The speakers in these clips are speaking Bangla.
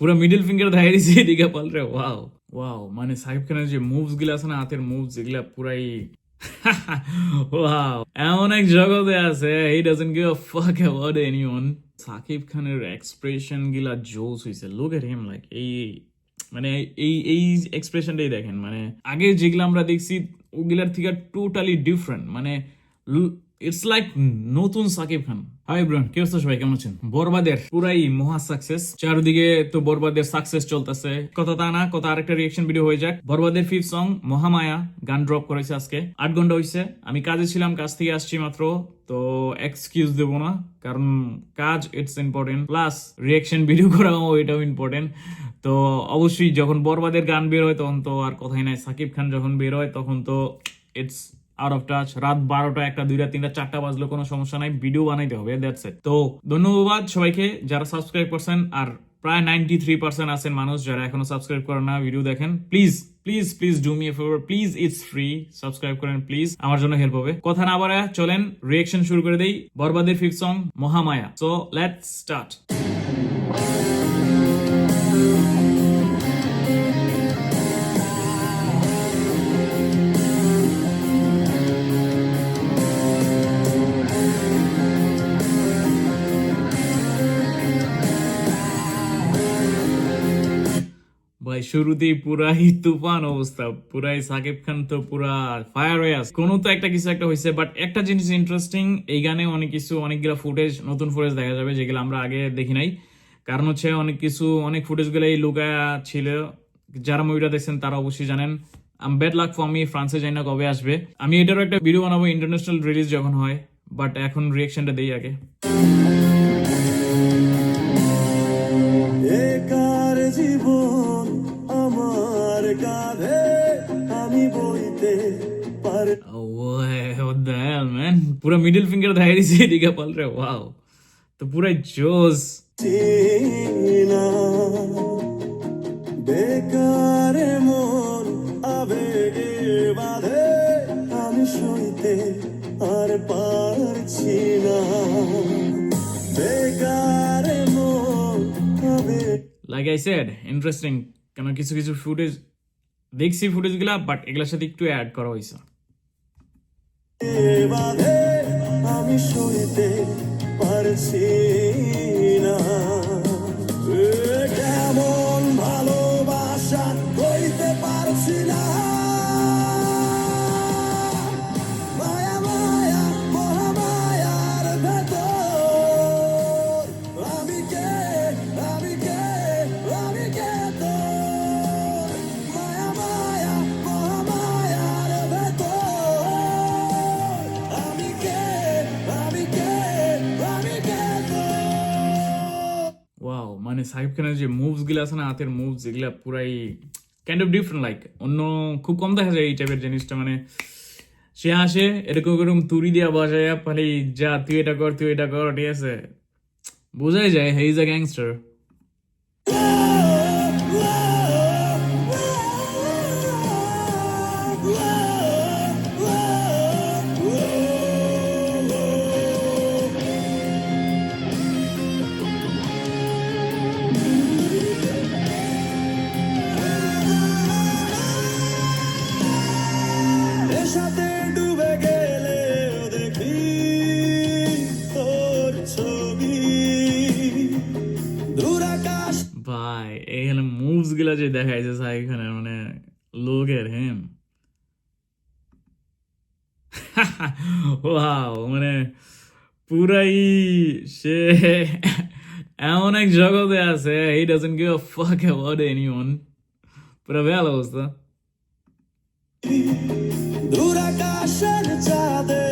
পুরো মিডল ফিঙ্গার দেখাই দিছে এদিকে পাল্টে ওয়াও ওয়াও মানে সাকিব খানের যে মুভসগুলো আছে না, হাতের মুভস এগুলা পুরাই ওয়াও এমন এক জগতে আছে হি ডাজন্ট গিভ আ ফাক অ্যাবাউট এনিওয়ান সাকিব খানের এক্সপ্রেশনগুলা জোস হইছে লুক এট হিম লাইক এই মানে এই এই এক্সপ্রেশনটাই দেখেন মানে আগে যেগুলো আমরা দেখছি, ওগুলার থেকে টোটালি ডিফারেন্ট মানে ইটস লাইক নতুন সাকিব খান। হাই ব্রান কে অবস্থা সবাই? কেমন আছেন? বরবাদের পুরাই মহা সাকসেস চারদিকে তো বরবাদের সাকসেস চলতেছে। কত তা না কত আরেকটা রিয়েকশন ভিডিও হয়ে যাক। বরবাদের ফিফ সং মহামায়া, গান ড্রপ করেছে আজকে। আট ঘণ্টা হয়েছে আমি কাজে ছিলাম, কাজ থেকে আসছি মাত্র। তো এক্সকিউজ দেবো না, কারণ কাজ it's important plus reaction video করাও এটাও ইম্পর্টেন্ট তো অবশ্যই যখন বরবাদের গান বের হয়, তখন তো আর কথাই নাই। সাকিব খান যখন বের হয়, তখন তো ইটস আউট অফ টাচ রাত বারোটা, একটা, দুইটা, তিনটা, চারটা বাজলো, কোনো সমস্যা নাই ভিডিও বানাইতে হবে দ্যাটস ইট তো ধন্যবাদ সবাইকে, যারা সাবস্ক্রাইব করছেন, আর প্রায় নাইনটি থ্রি পার্সেন্ট আছেন মানুষ যারা এখনও সাবস্ক্রাইব করেন না ভিডিও দেখেন please please please do me favour please it's free subscribe করেন প্লিজ আমার জন্য হেল্প হবে। কথা না বাড়ায়, চলেন রিয়েকশন শুরু করে দেই, বরবাদের ফিফ song Mahamaya. So let's start ভাই, শুরুতেই পুরাই তুফান অবস্থা, পুরাই সাকিব খান তো পুরা ফায়ার হয়ে আছে। কোনো তো একটা কিছু একটা হয়েছে বাট একটা জিনিস ইন্টারেস্টিং এই গানে অনেক কিছু, অনেকগুলো ফুটেজ নতুন ফুটেজ দেখা যাবে, যেগুলো আমরা আগে দেখি নাই। কারণ হচ্ছে অনেক কিছু, অনেক ফুটেজগুলো এই লুকায়া ছিল। যারা মুভিটা দেখছেন, তারা অবশ্যই জানেন। Am bad luck for me ফ্রান্সে যাই না কবে আসবে। আমি এটারও একটা ভিডিও বানাবো ইন্টারন্যাশনাল রিলিজ যখন হয় বাট এখন রিয়েকশনটা দেই আগে। Man? পুরো মিডল ফিঙ্গার দেখাই দিছে এদিকে পাল্টে ওয়াও তো পুরাই জোস না বেকারে মন আবেগে বাঁধে আমি সইতে আর পারছি না বেকারে মন লাইক আই সেড ইন্টারেস্টিং কেন কিছু কিছু ফুটেজ দেখছি ফুটেজগুলা বাট এগুলার সাথে একটু অ্যাড করা হয়েছে বাঁধে আমি সইতে পারছি না। মানে সাকিব খানের যে মুভসগুলো আছে না, হাতের মুভস এগুলা পুরাই কাইন্ড অফ ডিফারেন্ট লাইক অন্য খুব কম দেখা যায় এই টাইপের জিনিসটা মানে সে আসে এরকম এরকম তুড়ি দিয়া বাজায় পালে, যা, তুই এটা কর, তুই এটা কর, ঠিক আছে? বোঝাই যায়, হে ইজ আ গ্যাংস্টার ভাই, এখানে মুভসগুলা যে দেখাইছে সাকিব খানের মানে লোকের হেম ওয়াও মানে পুরাই সে এমন এক জগতে আছে হি ডাজন্ট গিভ আ ফাক অ্যাবাউট এনিওয়ান পুরা ভালো অবস্থা। দূর আকাশের চাঁদে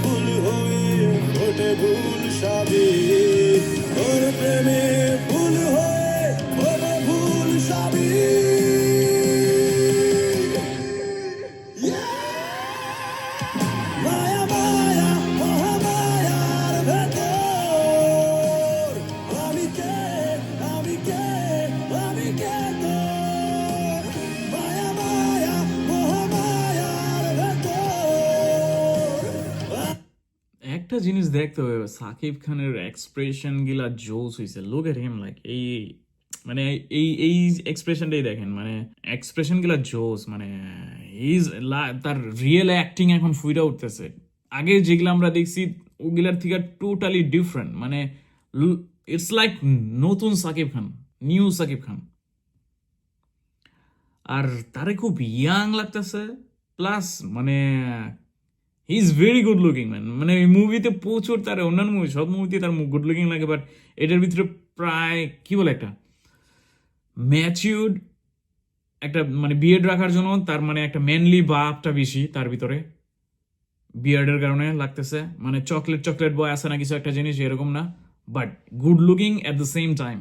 ফুল হয়ে ফোটে ভুল জিনিস দেখতে হবে। সাকিব খানের এক্সপ্রেশন গিলা জোস হইছে। লুক এট হিম লাইক এই মানে এই এই এক্সপ্রেশনটাই দেখেন। মানে এক্সপ্রেশন গিলা জোস মানে ইজ তার রিয়েল অ্যাক্টিং এখন ফুইটা উঠতেছে। আগে যেগুলো আমরা দেখছি, ওগুলার থেকে টোটালি ডিফারেন্ট মানে ইটস লাইক নতুন সাকিব খান নিউ সাকিব খান। আর তারে খুব ইয়াং লাগতেছে। প্লাস মানে he is very good looking man মানে এই মুভিতে প্রচুর তার, অন্যান্য মুভি সব মুভিতে তার গুড লুকিং লাগে বাট এটার ভিতরে প্রায়, কি বলে একটা? ম্যাচিউড একটা মানে বিয়েড রাখার জন্য তার মানে একটা মেনলি বাপটা বেশি তার ভিতরে। বিয়ার্ডের কারণে লাগতেছে। মানে চকলেট চকলেট বয় আছে না কিছু একটা জিনিস, এরকম না but good looking at the same time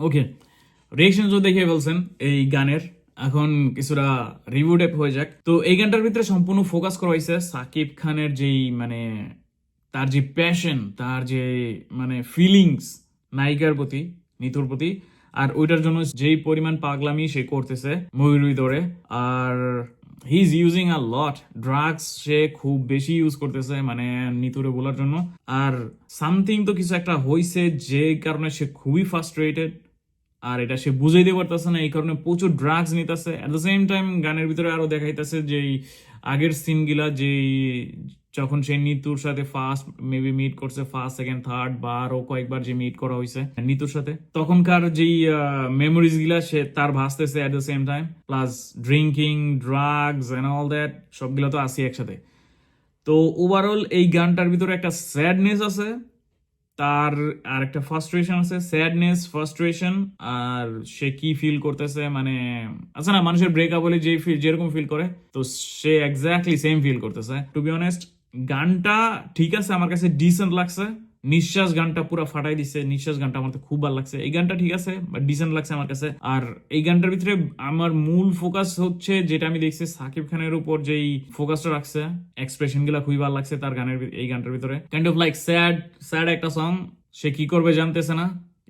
okay reaction তো দেখে বলছেন এই গানের। এখন কিছুটা রিভিউ টাইপ হয়ে যাক। তো এই গানটার ভিতরে সম্পূর্ণ ফোকাস করা হয়েছে সাকিব খানের যেই মানে তার যে প্যাশন তার যে মানে ফিলিংস নায়িকার প্রতি, নিতুর প্রতি, আর ওইটার জন্য যেই পরিমাণ পাগলামি সে করতেছে মুভির ভিতরে, আর he is using a lot drugs সে খুব বেশি ইউজ করতেছে মানে নিতুরে বলার জন্য। আর সামথিং তো কিছু একটা হয়েছে যে কারণে সে খুবই ফার্স্ট্রেটেড আর এটা সে বুঝাই দিতে পারতেছে না, এই কারণে প্রচুর ড্রাগস নিতেছে। অ্যাট দ্য সেম টাইম গানের ভিতরে আরও দেখাইতেছে যে আগের সিনগুলা যে যখন সে নিতুর সাথে ফার্স্ট মেবি মিট করছে ফার্স্ট সেকেন্ড থার্ড বা আরও কয়েকবার যে মিট করা হয়েছে নিতুর সাথে। তখনকার যেই মেমোরিজগুলা সে তার ভাসতেছে at the same time plus drinking drugs and all that সবগুলো তো আসি একসাথে। তো ওভারঅল এই গানটার ভিতরে একটা স্যাডনেস আছে তার আর একটা ফার্স্ট্রেশন আছে স্যাডনেস ফার্স্ট্রেশন আর সে কি ফিল করতেছে মানে আচ্ছা না, মানুষের ব্রেকআপ হলে যে ফিল যেরকম ফিল করে, তো সে এক্স্যাক্টলি সেম ফিল করতেছে। টু বি অনেস্ট গানটা ঠিক আছে, আমার কাছে ডিসেন্ট লাগছে নিঃশ্বাস গানটা পুরো ফাটাই দিছে। নিঃশ্বাস গানটা আমার তো খুব ভালো লাগছে। এই গানটা ঠিক আছে ডিসেন্ট লাগছে আমার কাছে। আর এই গানটার ভিতরে আমার মূল ফোকাস হচ্ছে যেটা আমি দেখছি সাকিব খানের উপর যেই ফোকাসটা রাখছে এক্সপ্রেশনগুলা খুবই ভালো লাগছে তার গানের এই গানটার ভিতরে। Kind of like sad sad একটা সং সে কি করবে জানতেছে না।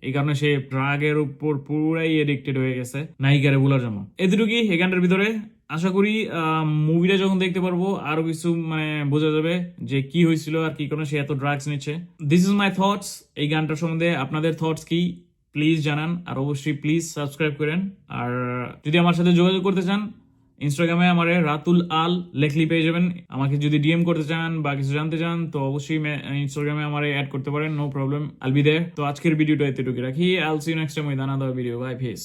এই কারণে সে ড্রাগের উপর পুরাই এডিক্টেড হয়ে গেছে, নায়িকারে বলার জন্য। এতটুকুই গানটার ভিতরে। আশা করি মুভিটা যখন দেখতে পারব, আরও কিছু মানে বোঝা যাবে যে কি হয়েছিল আর কি কারণে সে এত ড্রাগস নিচ্ছে। দিস ইজ মাই থটস এই গানটার সম্বন্ধে আপনাদের থটস কি? প্লিজ জানান। আর অবশ্যই প্লিজ সাবস্ক্রাইব করেন। আর যদি আমার সাথে যোগাযোগ করতে চান ইনস্টাগ্রামে আমার রাতুল আল লেখলি পেয়ে যাবেন। আমাকে যদি ডিএম করতে চান বা কিছু জানতে চান, তো অবশ্যই ইনস্টাগ্রামে আমার অ্যাড করতে পারেন no problem I'll be there তো আজকের ভিডিওটা এতটুকু রাখি আল সি নেক্সট টাইম দানা আনাদার ভিডিও বাই ফেস